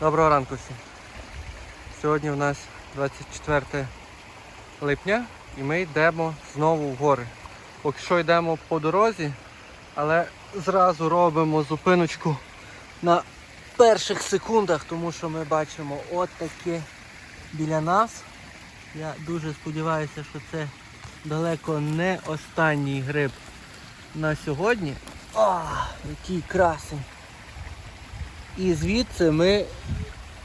Доброго ранку всім. Сьогодні у нас 24 липня і ми йдемо знову в гори. Поки що йдемо по дорозі, але зразу робимо зупиночку на перших секундах, тому що ми бачимо от таке біля нас. Я дуже сподіваюся, що це далеко не останній гриб на сьогодні. А, який красень! І звідси ми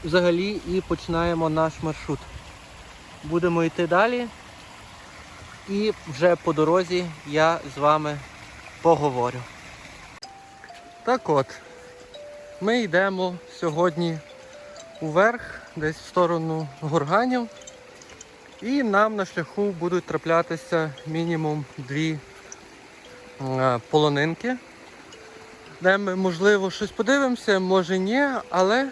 взагалі і починаємо наш маршрут. Будемо йти далі. І вже по дорозі я з вами поговорю. Так от, ми йдемо сьогодні уверх, десь в сторону горганів. І нам на шляху будуть траплятися мінімум дві е, полонинки де ми, можливо, щось подивимося, може ні, але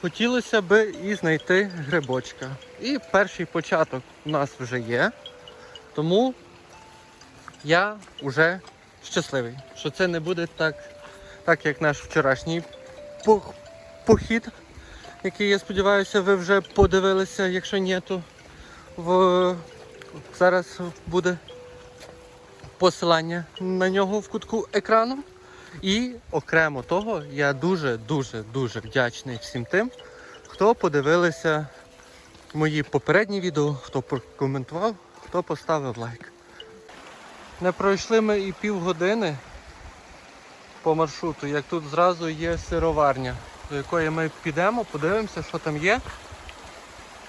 хотілося б і знайти грибочка. І перший початок у нас вже є, тому я вже щасливий, що це не буде так, так як наш вчорашній похід, який, я сподіваюся, ви вже подивилися. Якщо ні, то в... зараз буде посилання на нього в кутку екрану. І окремо того, я дуже-дуже дуже вдячний всім тим, хто подивилися мої попередні відео, хто прокоментував, хто поставив лайк. Не пройшли ми і півгодини по маршруту, як тут зразу є сироварня, до якої ми підемо, подивимося, що там є,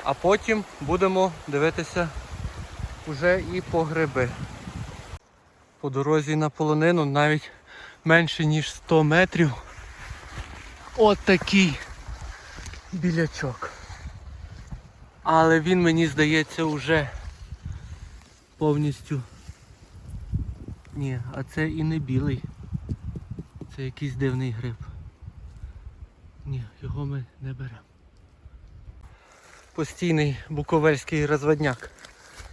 а потім будемо дивитися вже і по гриби. По дорозі на полонину навіть менше ніж 100 метрів. От такий білячок. Але він мені здається вже повністю. Ні, а це і не білий. Це якийсь дивний гриб. Ні, його ми не беремо. Постійний буковельський розводняк.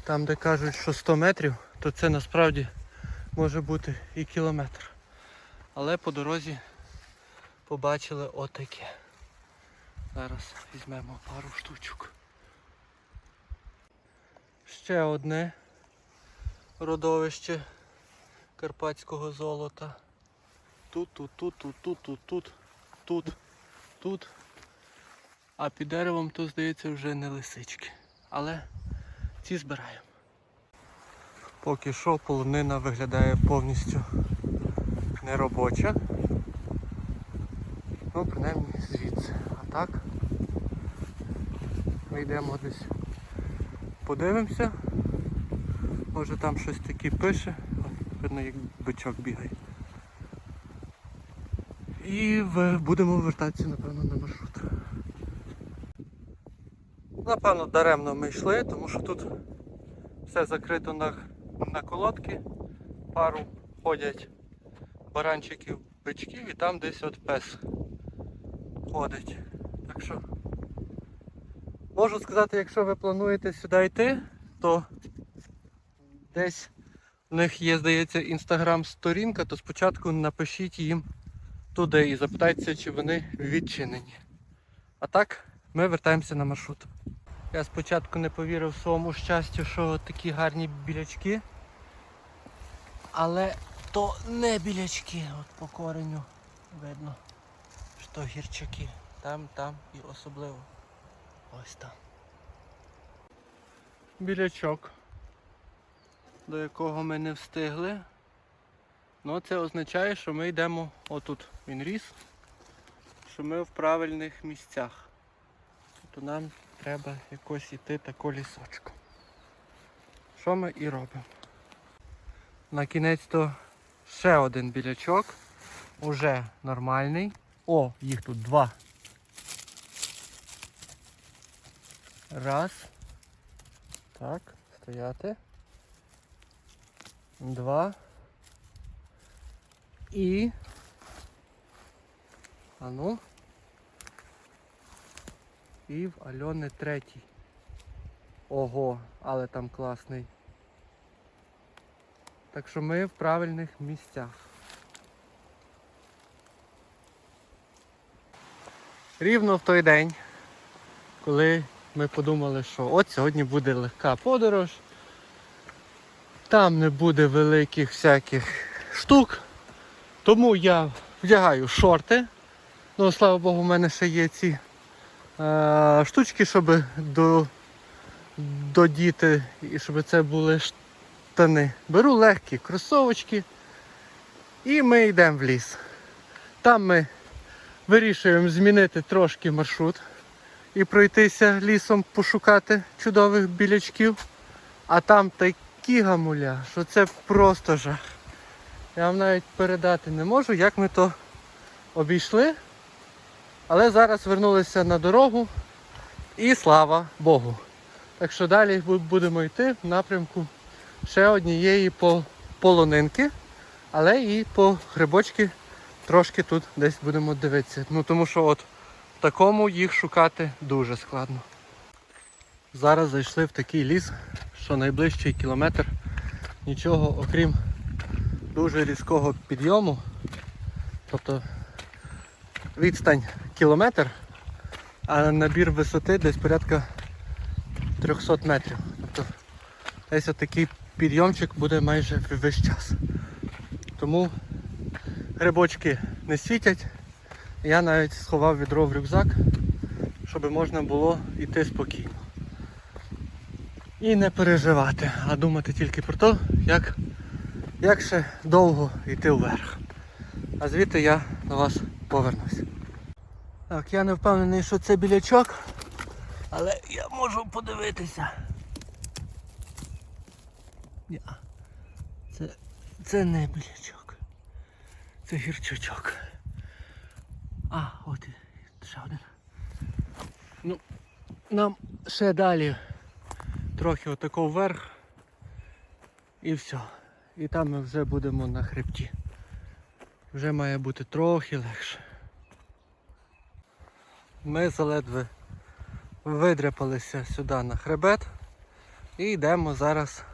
Там, де кажуть, що 100 метрів, то це насправді може бути і кілометр. Але по дорозі побачили отаке. Зараз візьмемо пару штучок. Ще одне родовище карпатського золота. Тут, тут, тут, тут, тут, тут, тут, тут, тут. А під деревом то, здається, вже не лисички. Але ці збираємо. Поки що полонина виглядає повністю неробоча. Ну, принаймні звідси. А так ми йдемо десь подивимося. Може там щось таке пише. Видно, як бичок бігає. І будемо вертатися, напевно, на маршрут. Напевно, даремно ми йшли, тому що тут все закрито на, на колодки. Пару ходять баранчиків, бичків і там десь от пес ходить. Так що можу сказати, якщо ви плануєте сюди йти, то десь в них є, здається, інстаграм-сторінка, то спочатку напишіть їм туди і запитайтеся, чи вони відчинені. А так, ми вертаємося на маршрут. Я спочатку не повірив своєму щастю, що такі гарні білячки. Але то не білячки, от по кореню видно, що гірчаки. Там, там і особливо. Ось там. Білячок, до якого ми не встигли. Ну це означає, що ми йдемо отут. Він ріс, що ми в правильних місцях. То нам треба якось іти тако лісочком. Що ми і робимо. На кінець то ще один білячок. Уже нормальний. О, їх тут два. Раз. Так, стояти. Два. І. А ну. І в Альони третій. Ого, але там класний. Так що ми в правильних місцях. Рівно в той день, коли ми подумали, що от сьогодні буде легка подорож, там не буде великих всяких штук, тому я вдягаю шорти. Ну, слава Богу, в мене ще є ці е, штучки, щоб до, додіти, і щоб це були штани. Беру легкі кросовочки і ми йдемо в ліс. Там ми вирішуємо змінити трошки маршрут і пройтися лісом пошукати чудових білячків. А там такі гамуля, що це просто жах. Я вам навіть передати не можу, як ми то обійшли. Але зараз вернулися на дорогу і слава Богу. Так що далі будемо йти в напрямку ще однієї по- полонинки, але і по грибочки трошки тут десь будемо дивитися. Ну тому що от в такому їх шукати дуже складно. Зараз зайшли в такий ліс, що найближчий кілометр нічого окрім дуже різкого підйому. Тобто відстань кілометр, а набір висоти десь порядка 300 метрів. Тобто десь отакий підйомчик буде майже весь час. Тому грибочки не світять. Я навіть сховав відро в рюкзак, щоб можна було йти спокійно. І не переживати, а думати тільки про те, як, як ще довго йти вверх. А звідти я до вас повернусь. Так, я не впевнений, що це білячок, але я можу подивитися. Це, це не білячок. Це гірчачок. А, от ще один. Ну, нам ще далі трохи отако вверх. І все. І там ми вже будемо на хребті. Вже має бути трохи легше. Ми заледве видряпалися сюди на хребет і йдемо зараз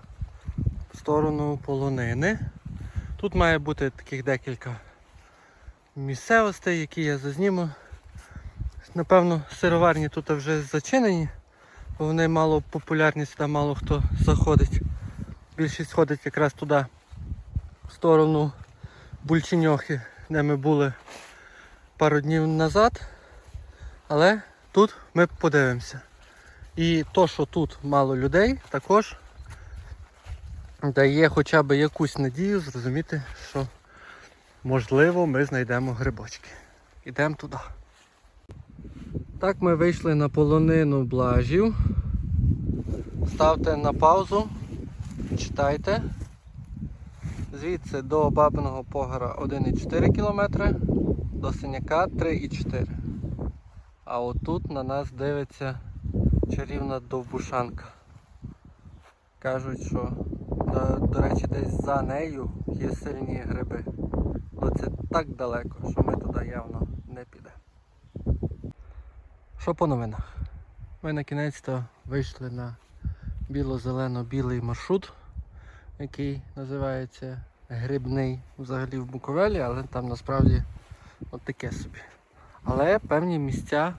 сторону полонини. Тут має бути таких декілька місцевостей, які я зазніму. Напевно, сироварні тут вже зачинені, бо вони мало популярні, сюди мало хто заходить. Більшість ходить якраз туди, в сторону Бульченьохи, де ми були пару днів назад. Але тут ми подивимося. І то, що тут мало людей, також дає хоча б якусь надію зрозуміти, що можливо ми знайдемо грибочки. Ідемо туди. Так ми вийшли на полонину блажів. Ставте на паузу, читайте. Звідси до Бабиного Погора 1,4 км, до Синяка 3,4 А отут на нас дивиться чарівна довбушанка. Кажуть, що до, до речі, десь за нею є сильні гриби. Але це так далеко, що ми туди явно не підемо. Що по новинах? Ми на кінець-то вийшли на біло-зелено-білий маршрут, який називається Грибний взагалі в Буковелі, але там насправді от таке собі. Але певні місця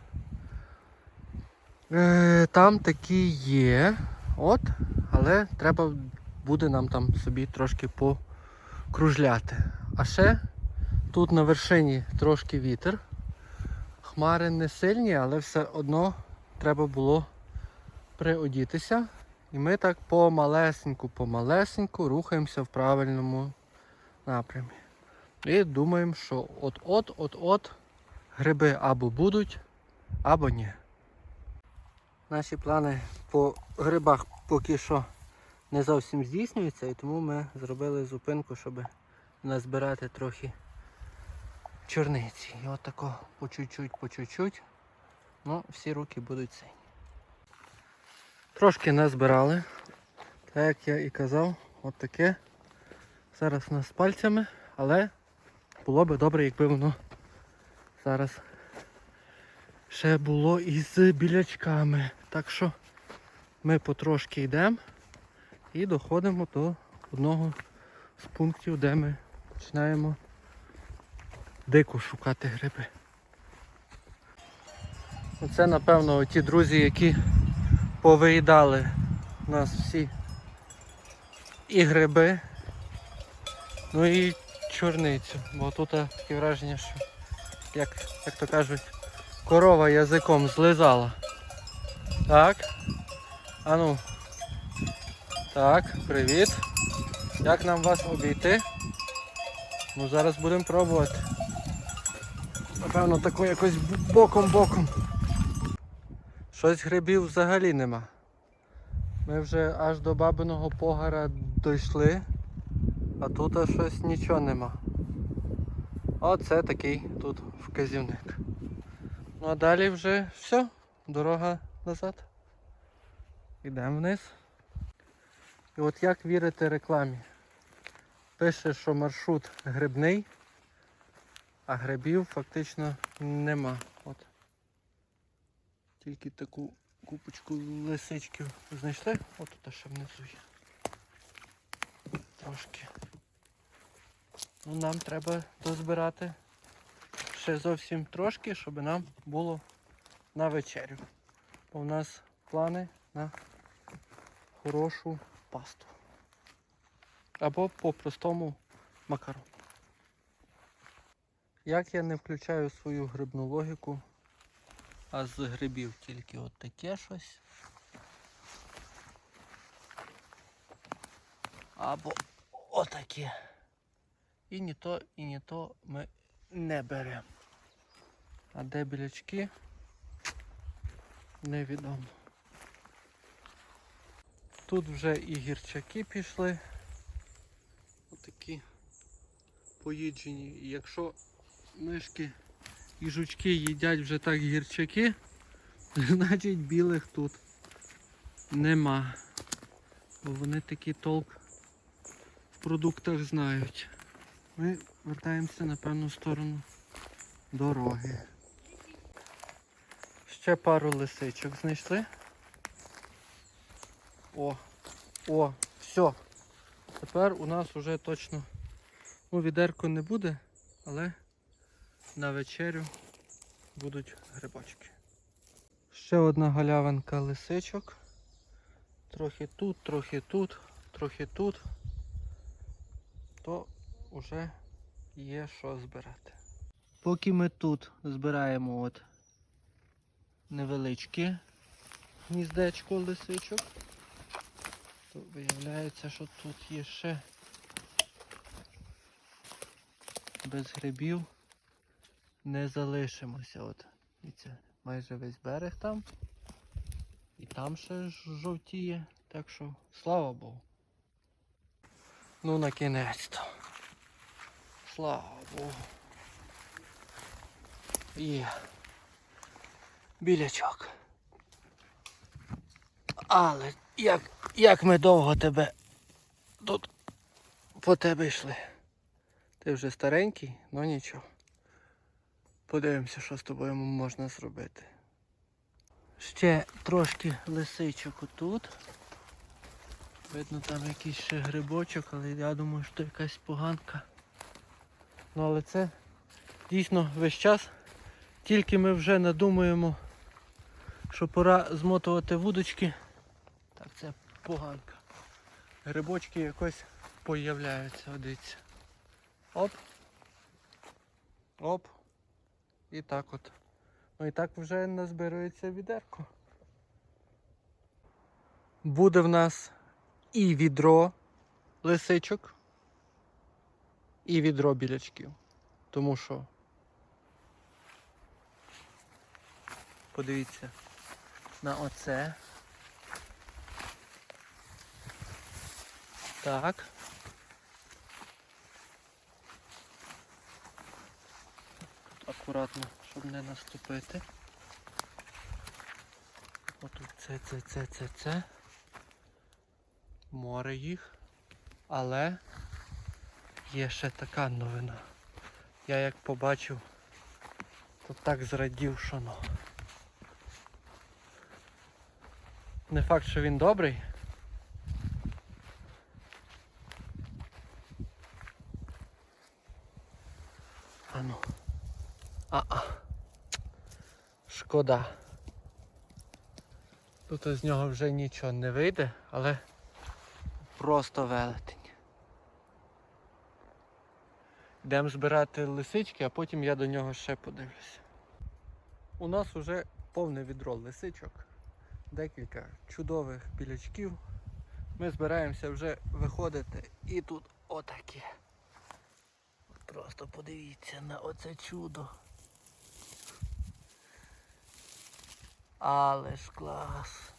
е, там такі є. От, але треба буде нам там собі трошки покружляти. А ще тут на вершині трошки вітер. Хмари не сильні, але все одно треба було приодітися. І ми так помалесеньку, помалесеньку рухаємося в правильному напрямі. І думаємо, що от-от-от-от гриби або будуть, або ні. Наші плани по грибах поки що не зовсім здійснюються, і тому ми зробили зупинку, щоб назбирати трохи чорниці. І от тако по чуть-чуть, по чуть-чуть. Ну, всі руки будуть сині. Трошки назбирали. Так як я і казав, от таке. Зараз у нас з пальцями, але було би добре, якби воно зараз ще було із білячками. Так що ми потрошки йдемо і доходимо до одного з пунктів, де ми починаємо дико шукати гриби. Оце, напевно, ті друзі, які повиїдали у нас всі і гриби, ну і чорницю. Бо тут е, таке враження, що, як, як то кажуть, корова язиком злизала. Так. Ану. Так, привіт. Як нам вас обійти? Ну зараз будемо пробувати. Напевно, тако якось боком-боком. Щось грибів взагалі нема. Ми вже аж до бабиного погара дійшли, а тут аж щось нічого нема. Оце такий тут вказівник. Ну а далі вже все, дорога назад. Йдемо вниз. І от як вірити рекламі? Пише, що маршрут грибний, а грибів фактично нема. От. Тільки таку купочку лисичків знайшли. От тут ще внизу є. Трошки. Ну нам треба дозбирати ще зовсім трошки, щоб нам було на вечерю. Бо в нас плани на хорошу пасту. Або по-простому макарон. Як я не включаю свою грибну логіку, а з грибів тільки от таке щось. Або отаке. І ні то, і ні то ми не беремо. А де білячки? Невідомо. Тут вже і гірчаки пішли. Отакі поїджені. І якщо мишки і жучки їдять вже так гірчаки, значить білих тут нема. Бо вони такий толк в продуктах знають. Ми вертаємося на певну сторону дороги. Ще пару лисичок знайшли. О, о, все. Тепер у нас вже точно ну, відерко не буде, але на вечерю будуть грибочки. Ще одна галявинка лисичок. Трохи тут, трохи тут, трохи тут. То вже є що збирати. Поки ми тут збираємо от невеличке гніздечко лисичок, то виявляється, що тут є ще без грибів не залишимося. От, дивіться, майже весь берег там. І там ще жовтіє. Так що, слава Богу. Ну на кінець то. Слава Богу. Є. Білячок. Але як, як ми довго тебе тут по тебе йшли. Ти вже старенький, ну нічого. Подивимося, що з тобою можна зробити. Ще трошки лисичок отут. Видно там якийсь ще грибочок, але я думаю, що якась поганка. Ну але це дійсно весь час. Тільки ми вже надумуємо, що пора змотувати вудочки. Поганка. Грибочки якось появляються, дивіться. Оп. Оп. І так от. Ну і так вже назбирується відерко. Буде в нас і відро лисичок, і відро білячків. Тому що подивіться на оце. Так. Тут акуратно, щоб не наступити. Отут це, це, це, це, це. Море їх. Але є ще така новина. Я як побачив, то так зрадів, що ну. Не факт, що він добрий. Шкода. Тут з нього вже нічого не вийде, але просто велетень. Йдемо збирати лисички, а потім я до нього ще подивлюся. У нас вже повне відро лисичок, декілька чудових білячків. Ми збираємося вже виходити і тут отаке. Просто подивіться на оце чудо. Але ж клас.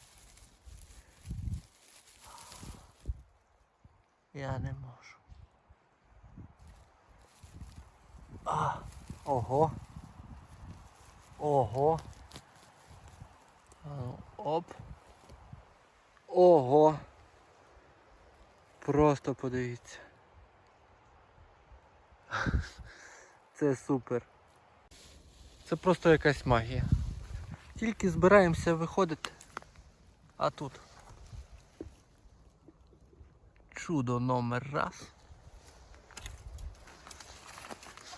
Я не можу. А, ого. Ого. Ну, Оп. Ого. Просто подивіться. Це супер. Це просто якась магія. Тільки збираємося виходити. А тут. Чудо номер раз.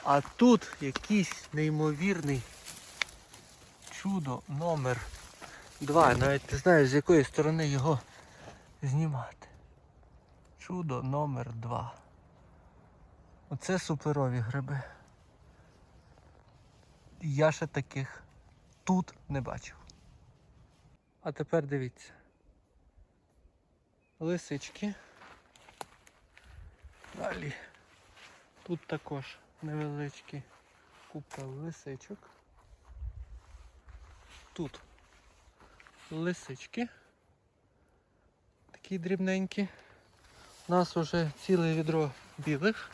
А тут якийсь неймовірний чудо номер два. Навіть не знаю з якої сторони його знімати. Чудо номер два. Оце суперові гриби. Я ще таких тут не бачив. А тепер дивіться. Лисички. Далі. Тут також невеличкі купа лисичок. Тут лисички. Такі дрібненькі. У нас вже ціле відро білих,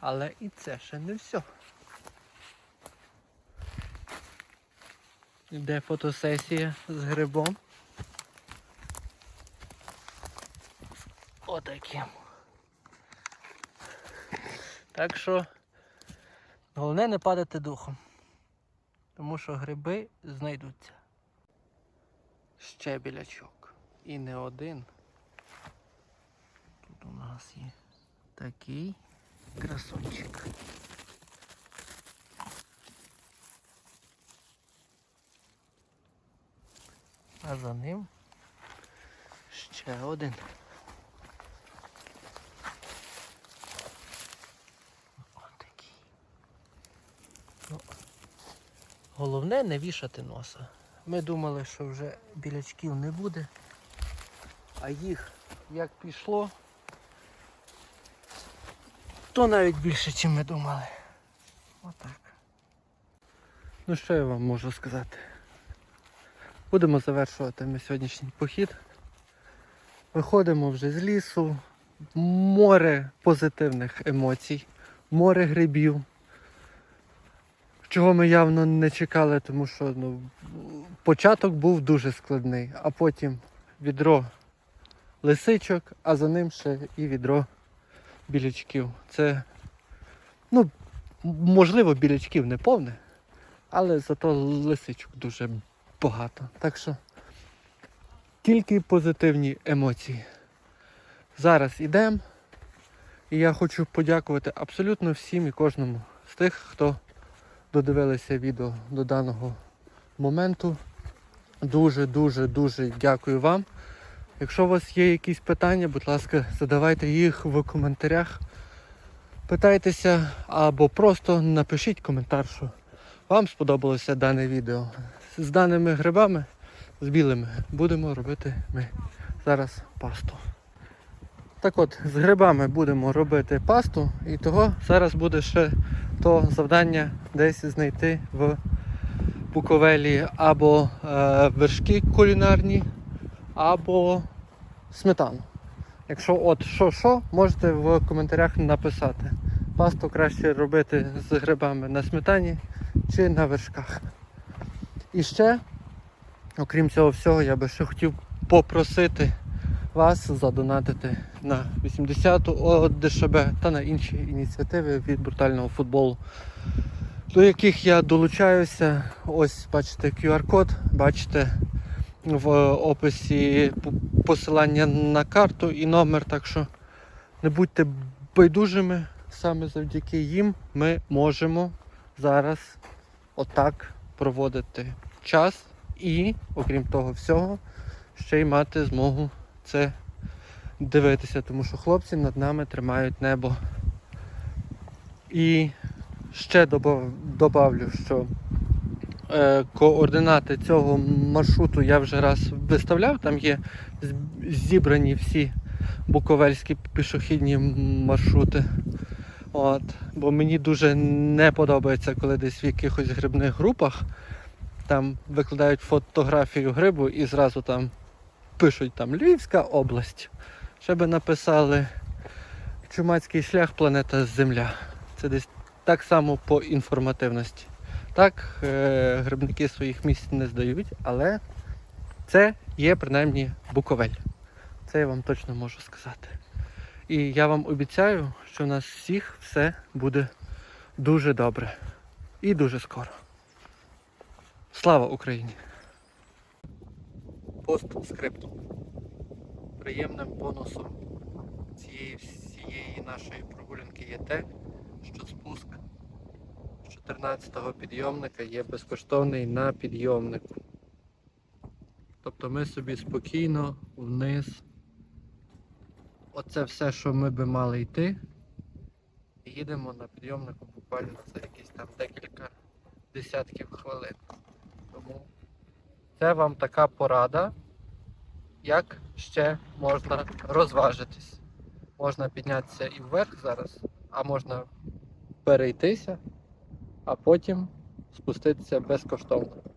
але і це ще не все. Йде фотосесія з грибом. Отаким. Так що головне не падати духом. Тому що гриби знайдуться. Ще білячок. І не один. Тут у нас є такий красунчик. А за ним ще один. Отакий. Ну, головне не вішати носа. Ми думали, що вже білячків не буде, а їх як пішло, то навіть більше, ніж ми думали. Отак. Ну що я вам можу сказати? Будемо завершувати ми сьогоднішній похід. Виходимо вже з лісу, море позитивних емоцій, море грибів. Чого ми явно не чекали, тому що ну, початок був дуже складний, а потім відро лисичок, а за ним ще і відро білячків. Це, ну, можливо, білячків не повне, але зато лисичок дуже багато. Так що тільки позитивні емоції. Зараз ідемо. І я хочу подякувати абсолютно всім і кожному з тих, хто додивилися відео до даного моменту. Дуже, дуже, дуже дякую вам. Якщо у вас є якісь питання, будь ласка, задавайте їх в коментарях. Питайтеся або просто напишіть коментар, що вам сподобалося дане відео. З даними грибами, з білими, будемо робити ми зараз пасту. Так от, з грибами будемо робити пасту, і того зараз буде ще то завдання десь знайти в Буковелі або е, вершки кулінарні, або сметану. Якщо от що-що, можете в коментарях написати. Пасту краще робити з грибами на сметані чи на вершках. І ще, окрім цього всього, я би ще хотів попросити вас задонатити на 80-ту ОДШБ та на інші ініціативи від брутального футболу, до яких я долучаюся. Ось бачите QR-код, бачите в описі посилання на карту і номер, так що не будьте байдужими, саме завдяки їм ми можемо зараз отак проводити час І, окрім того всього, ще й мати змогу це дивитися, тому що хлопці над нами тримають небо. І ще добав, добавлю, що е, координати цього маршруту я вже раз виставляв. Там є зібрані всі буковельські пішохідні маршрути. От, бо мені дуже не подобається, коли десь в якихось грибних групах там викладають фотографію грибу і зразу там пишуть там Львівська область. Ще би написали Чумацький шлях, планета Земля. Це десь так само по інформативності. Так, е, грибники своїх місць не здають, але це є принаймні Буковель. Це я вам точно можу сказати. І я вам обіцяю, що у нас всіх все буде дуже добре. І дуже скоро. Слава Україні! Постскриптум. Приємним бонусом цієї всієї нашої прогулянки є те, що спуск з 14-го підйомника є безкоштовний на підйомнику. Тобто ми собі спокійно вниз. Оце все, що ми би мали йти. І їдемо на підйомнику буквально за якісь там декілька десятків хвилин. Це вам така порада, як ще можна розважитись. Можна піднятися і вверх зараз, а можна перейтися, а потім спуститися безкоштовно.